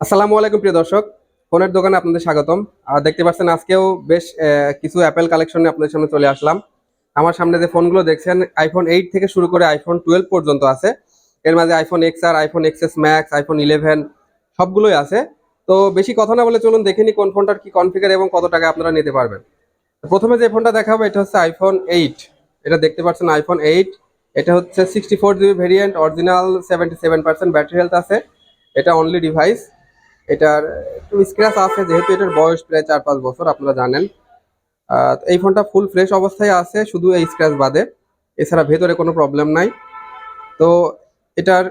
আসসালামু আলাইকুম, প্রিয় দর্শক। ফোনের দোকানে আপনাদের স্বাগতম। আর দেখতে পাচ্ছেন, আজকেও বেশ কিছু অ্যাপেল কালেকশনে আপনাদের সামনে চলে আসলাম। আমার সামনে যে ফোনগুলো দেখছেন আইফোন এইট থেকে শুরু করে আইফোন টুয়েলভ পর্যন্ত আছে। এর মাঝে আইফোন এক্স আর iPhone XS Max iPhone eleven সবগুলোই আছে। তো বেশি কথা না বলে চলুন, দেখে কোন ফোনটার কি কনফিগার এবং কত টাকা আপনারা নিতে পারবেন। প্রথমে যে ফোনটা দেখাবো, এটা হচ্ছে আইফোন এইট এটা দেখতে পাচ্ছেন আইফোন এইট এটা হচ্ছে sixty four GB variant original seventy seven percent battery health আছে। এটা অনলি ডিভাইস এটার একটু স্ক্র্যাচ আছে, যেহেতু এটার বয়স প্রায় চার পাঁচ বছর, আপনারা জানেন। এই ফোনটা ফুল ফ্রেশ অবস্থায় আছে, শুধু এই স্ক্র্যাচ বাদে। এছাড়া ভেতরে কোনো প্রবলেম নাই। তো এটার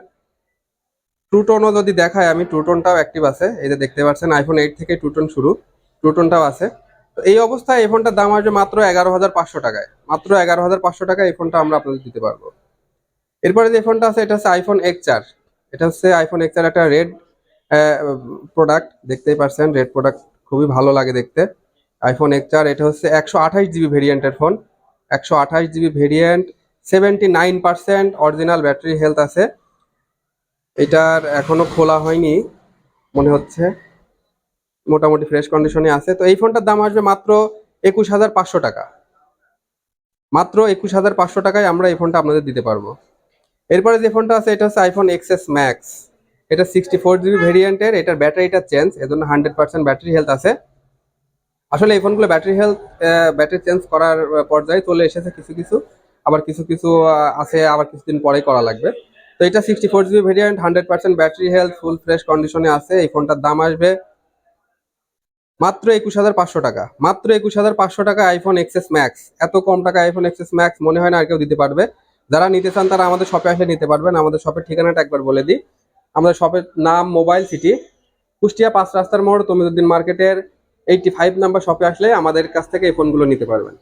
টুটনও যদি দেখায়, আমি ট্রুটনটাও অ্যাক্টিভ আছে। এই যে দেখতে পাচ্ছেন আইফোন এইট থেকে ট্রুটন শুরু। টুটনটাও আছে। তো এই অবস্থায় এই ফোনটার দাম আসবে মাত্র এগারো হাজার পাঁচশো টাকায়। মাত্র এগারো হাজার পাঁচশো টাকায় এই ফোনটা আমরা আপনাদের দিতে পারব। এরপরে যে ফোনটা আছে, এটা হচ্ছে আইফোন এক্স চার এটা হচ্ছে আইফোন এক্স চার একটা রেড প্রোডাক্ট দেখতেই পারছেন রেড প্রোডাক্ট খুবই ভালো লাগে দেখতে। আইফোন এক্স চার এটা হচ্ছে একশো আঠাশ জিবি ভেরিয়েন্টের ফোন একশো আঠাশ GB variant seventy nine percent original battery health আছে। এটার এখনও খোলা হয়নি, মনে হচ্ছে। মোটামুটি ফ্রেশ কন্ডিশনে আছে। তো এই ফোনটার দাম আসবে মাত্র একুশ হাজার পাঁচশো টাকা। মাত্র একুশ হাজার পাঁচশো টাকায় আমরা এই ফোনটা আপনাদের দিতে পারব। এরপরে যে ফোনটা আছে, এটা হচ্ছে আইফোন এক্সএস ম্যাক্স এটা সিক্সটি ফোর জিবি ভেরিয়েন্টের এটার ব্যাটারিটা চেঞ্জ এজন্য হান্ড্রেড পার্সেন্ট ব্যাটারি হেলথ আছে। আসলে এই ফোনগুলো ব্যাটারি হেলথ ব্যাটারি চেঞ্জ করার পর্যায়ে চলে এসেছে কিছু কিছু। আবার কিছু কিছু আছে, আবার কিছুদিন পরেই করা লাগবে। তো এটা sixty four GB variant hundred percent battery health full fresh কন্ডিশনে আছে। এই ফোনটার দাম আসবে মাত্র একুশ হাজার পাঁচশো টাকা। মাত্র একুশ হাজার পাঁচশো টাকা আইফোন এক্সেস ম্যাক্স এত কম টাকা আইফোন এক্সএস ম্যাক্স মনে হয় না আর কেউ দিতে পারবে। যারা নিতে চান তারা আমাদের শপে আসে নিতে পারবেন। আমাদের শপের ঠিকানাটা একবার বলে দিই। আমাদের শপের নাম মোবাইল সিটি কুষ্টিয়া পাঁচ রাস্তার মোড়, তমিজুদ্দিন মার্কেটের এইটটি ফাইভ নাম্বার শপে আসলে আমাদের কাছ থেকে এই ফোনগুলো নিতে পারবেন।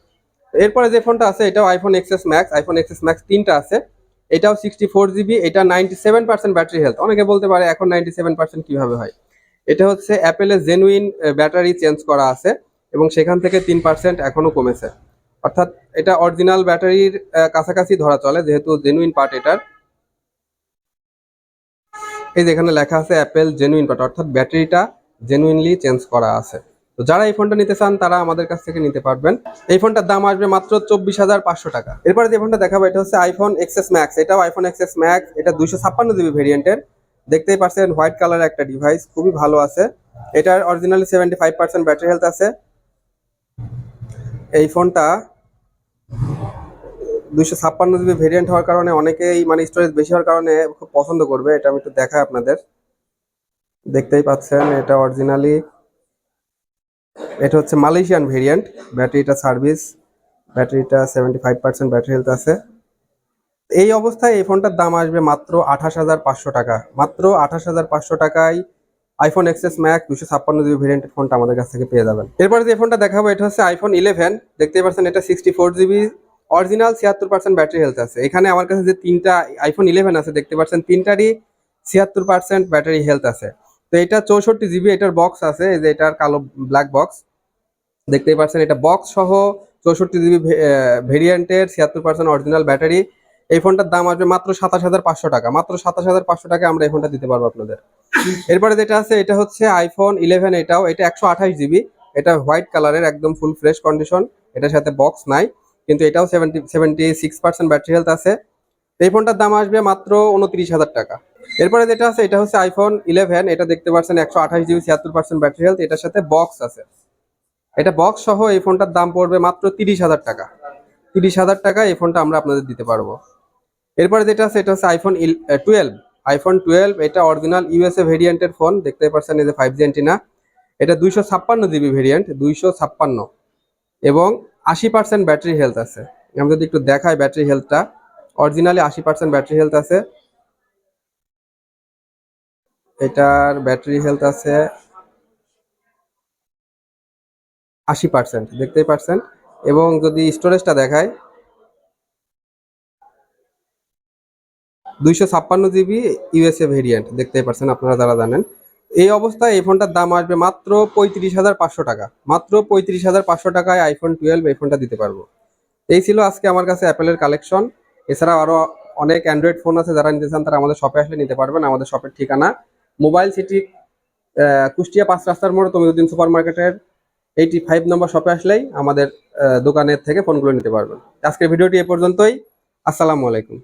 এরপরে যে ফোনটা আছে, এটাও iPhone XS Max iPhone XS Max তিনটা আছে। এটাও সিক্সটি ফোর জিবি এটা ninety seven percent battery health অনেকে বলতে পারে এখন নাইনটি সেভেন পার্সেন্ট কীভাবে হয়? এটা হচ্ছে অ্যাপেলের জেনুইন ব্যাটারি চেঞ্জ করা আছে এবং সেখান থেকে তিন পার্সেন্ট এখনও কমেছে। অর্থাৎ এটা অরিজিনাল ব্যাটারির কাছাকাছি ধরা চলে, যেহেতু জেনুইন পার্ট এটার। এই যেখানে লেখা আছে অ্যাপেল জেনুইন পার্ট অর্থাৎ ব্যাটারিটা জেনুইনলি চেঞ্জ করা আছে। তো যারা এই ফোনটা নিতে চান, তারা আমাদের কাছ থেকে নিতে পারবেন। এই ফোনটার দাম আসবে মাত্র চব্বিশ হাজার পাঁচশো টাকা। এরপরে যে ফোনটা দেখাবো, এটা হচ্ছে আইফোন এক্সএস ম্যাক্স এটাও আইফোন এক্সএস ম্যাক্স এটা দুইশো ছাপ্পান্ন জিবি ভেরিয়েন্টের দেখতেই পাচ্ছেন হোয়াইট কালারের একটা ডিভাইস খুবই ভালো আছে। এটার originally seventy five percent battery health আছে। এই ফোনটা দুইশো ছাপ্পান্ন জিবি ভেরিয়েন্ট হওয়ার কারণে অনেকেই মানে স্টোরেজ বেশি হওয়ার কারণে খুব পছন্দ করবে, এটা আমি একটু দেখাই আপনাদের। দেখতেই পাচ্ছেন, এটা অরিজিনালি এটা হচ্ছে মালয়েশিয়ান ভেরিয়েন্ট ব্যাটারিটা সার্ভিস ব্যাটারিটা seventy five percent battery health আছে। এই অবস্থায় এই ফোনটার দাম আসবে মাত্র আঠাশ হাজার পাঁচশো টাকা। মাত্র আঠাশ হাজার পাঁচশো টাকায় আইফোন এক্সএস ম্যাক্স দুশো ছাপ্পান্ন জিবি ভেরিয়েন্টের ফোনটা আমাদের কাছ থেকে পেয়ে যাবেন। এরপরে যে ফোনটা দেখাবো, এটা হচ্ছে আইফোন ইলেভেন দেখতেই পাচ্ছেন, এটা সিক্সটি ফোর জিবি অরিজিনাল ছিয়াত্তর পার্সেন্ট ব্যাটারি হেলথ আছে। এখানে আমার কাছে যে তিনটা আইফোন ইলেভেন আছে, দেখতে পাচ্ছেন, তিনটারই ছিয়াত্তর পার্সেন্ট ব্যাটারি হেলথ আছে। তো এটা চৌষট্টি জিবি এটার বক্স আছে যে এটার কালো ব্ল্যাক বক্স দেখতেই পাচ্ছেন, এটা বক্স সহ চৌষট্টি জিবি ভেরিয়েন্টের ছিয়াত্তর পার্সেন্ট অরিজিনাল ব্যাটারি এই ফোনটার দাম আসবে মাত্র সাতাশ হাজার পাঁচশো টাকা। মাত্র সাতাশ হাজার পাঁচশো টাকা আমরা এই ফোনটা দিতে পারব আপনাদের। এরপরে যেটা আছে, এটা হচ্ছে আইফোন ইলেভেন এটাও, এটা একশো আঠাশ জিবি এটা হোয়াইট কালারের একদম ফুল ফ্রেশ কন্ডিশন এটার সাথে বক্স নাই। কিন্তু এটাও seventy seventy six percent battery health আছে এই ফোনটার দাম আসবে মাত্র উনত্রিশ হাজার টাকা। এরপরে যেটা আছে, এটা হচ্ছে আইফোন ইলেভেন এটা দেখতে পাচ্ছেন একশো আঠাশ জিবি ছিয়াত্তর পার্সেন্ট ব্যাটারি হেলথ এটার সাথে বক্স আছে। এটা বক্স সহ এই ফোনটার দাম পড়বে মাত্র তিরিশ হাজার টাকা। তিরিশ হাজার টাকা এই ফোনটা আমরা আপনাদের দিতে পারব। এরপরে যেটা আছে, এটা হচ্ছে আইফোন টুয়েলভ আইফোন টুয়েলভ এটা অরিজিনাল ইউএসএ ভেরিয়েন্টের ফোন দেখতে পাচ্ছেন এই যে ফাইভ জি অ্যান্টিনা এটা দুইশো ছাপ্পান্ন জিবি ভেরিয়েন্ট দুইশো ছাপ্পান্ন। এবং আশি পার্সেন্ট ব্যাটারি হেলথ আছে। আমি যদি একটু দেখাই ব্যাটারি হেলথটা অরিজিনালি আশি পার্সেন্ট ব্যাটারি হেলথ আছে। এটার ব্যাটারি হেলথ আছে আশি পার্সেন্ট দেখতেই পারছেন? এবং যদি স্টোরেজটা দেখায় দুইশো ছাপ্পান্ন জিবি ইউএসএ ভেরিয়েন্ট দেখতেই পারছেন আপনারা যারা জানেন। এই অবস্থায় এই ফোনটার দাম আসবে মাত্র পঁয়ত্রিশ হাজার পাঁচশো টাকা। মাত্র পঁয়ত্রিশ হাজার পাঁচশো টাকায় আইফোন টুয়েলভ এই ফোনটা দিতে পারব। এই ছিল আজকে আমার কাছে অ্যাপেলের কালেকশন এছাড়াও আরও অনেক অ্যান্ড্রয়েড ফোন আছে যারা নিতে চান, তারা আমাদের শপে আসলে নিতে পারবেন। আমাদের শপের ঠিকানা মোবাইল সিটি কুষ্টিয়া পাঁচ রাস্তার মোড় তমিউদ্দিন সুপার মার্কেটের এইটি ফাইভ নম্বর শপে আসলেই আমাদের দোকানের থেকে ফোনগুলো নিতে পারবেন। আজকের ভিডিওটি এ পর্যন্তই। আসসালামু আলাইকুম।